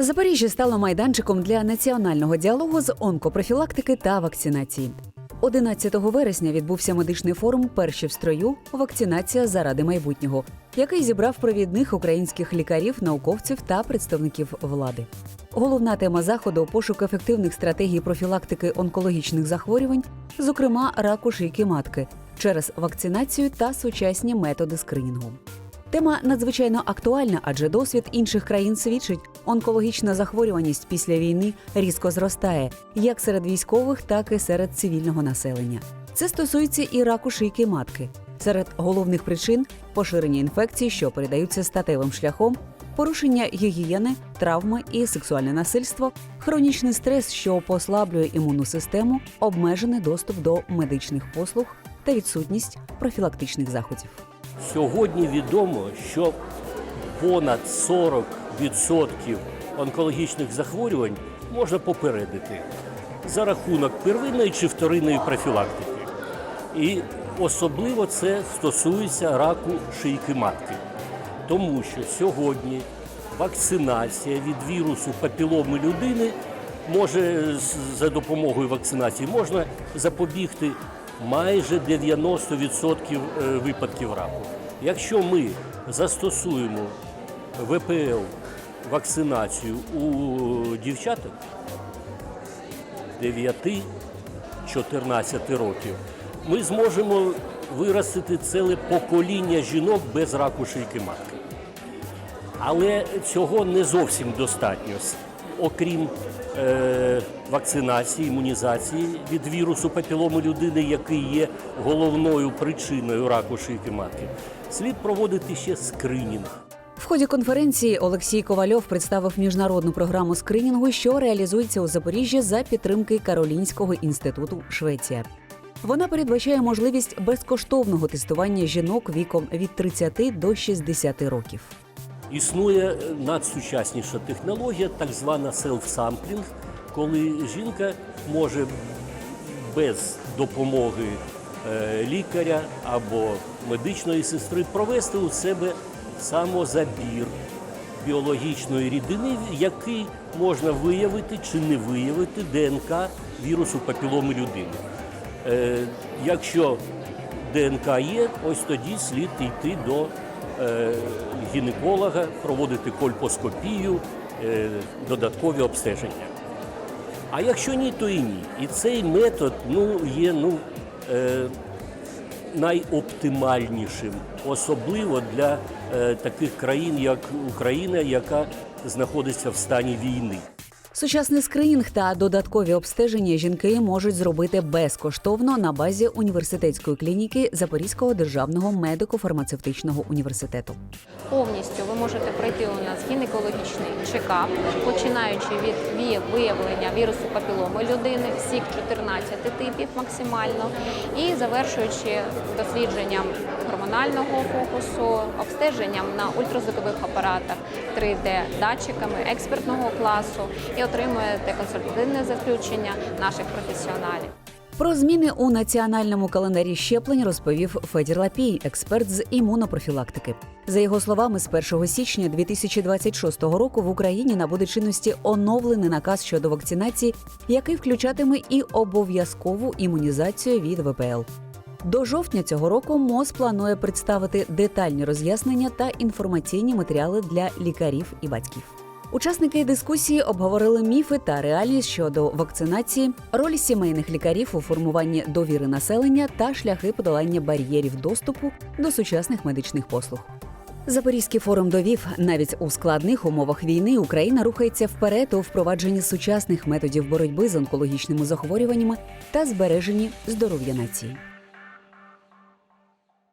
Запоріжжя стало майданчиком для національного діалогу з онкопрофілактики та вакцинації. 11 вересня відбувся медичний форум Перші в строю вакцинація заради майбутнього, який зібрав провідних українських лікарів, науковців та представників влади. Головна тема заходу пошук ефективних стратегій профілактики онкологічних захворювань, зокрема раку шийки матки, через вакцинацію та сучасні методи скринінгу. Тема надзвичайно актуальна, адже досвід інших країн свідчить, онкологічна захворюваність після війни різко зростає як серед військових, так і серед цивільного населення. Це стосується і раку шийки матки. Серед головних причин поширення інфекцій, що передаються статевим шляхом, порушення гігієни, травми і сексуальне насильство, хронічний стрес, що послаблює імунну систему, обмежений доступ до медичних послуг та відсутність профілактичних заходів. Сьогодні відомо, що понад 40% онкологічних захворювань можна попередити за рахунок первинної чи вторинної профілактики. І особливо це стосується раку шийки матки. Тому що сьогодні вакцинація від вірусу папіломи людини може за допомогою вакцинації можна запобігти майже 90% е, випадків раку. Якщо ми застосуємо ВПЛ вакцинацію у дівчаток 9-14 років, ми зможемо виростити ціле покоління жінок без раку шийки матки. Але цього не зовсім достатньо. Окрім е, вакцинації, імунізації від вірусу папіломи людини, який є головною причиною раку шийки матки, слід проводити ще скринінг. В ході конференції Олексій Ковальов представив міжнародну програму скринінгу, що реалізується у Запоріжжі за підтримки Каролінського інституту Швеція. Вона передбачає можливість безкоштовного тестування жінок віком від 30 до 60 років. Існує надсучасніша технологія, так звана селф-самплінг, коли жінка може без допомоги е, лікаря або медичної сестри провести у себе самозабір біологічної рідини, який можна виявити чи не виявити ДНК вірусу папіломи людини. Е, якщо ДНК є, ось тоді слід йти до гінеколога, проводити кольпоскопію, е, додаткові обстеження. А якщо ні, то і ні. І цей метод ну, є ну, е, найоптимальнішим, особливо для е, таких країн, як Україна, яка знаходиться в стані війни. Сучасний скринінг та додаткові обстеження жінки можуть зробити безкоштовно на базі університетської клініки Запорізького державного медико-фармацевтичного університету. Повністю ви можете пройти у нас гінекологічний чекап, починаючи від виявлення вірусу папіломи людини, всіх 14 типів максимально, і завершуючи дослідженням гормонального фокусу, обстеженням на ультразвукових апаратах, 3D-датчиками експертного класу і отримуєте консультативне заключення наших професіоналів. Про зміни у національному календарі щеплень розповів Федір Лапій, експерт з імунопрофілактики. За його словами, з 1 січня 2026 року в Україні набуде чинності оновлений наказ щодо вакцинації, який включатиме і обов'язкову імунізацію від ВПЛ. До жовтня цього року МОЗ планує представити детальні роз'яснення та інформаційні матеріали для лікарів і батьків. Учасники дискусії обговорили міфи та реальність щодо вакцинації, роль сімейних лікарів у формуванні довіри населення та шляхи подолання бар'єрів доступу до сучасних медичних послуг. Запорізький форум довів, навіть у складних умовах війни Україна рухається вперед у впровадженні сучасних методів боротьби з онкологічними захворюваннями та збереженні здоров'я нації.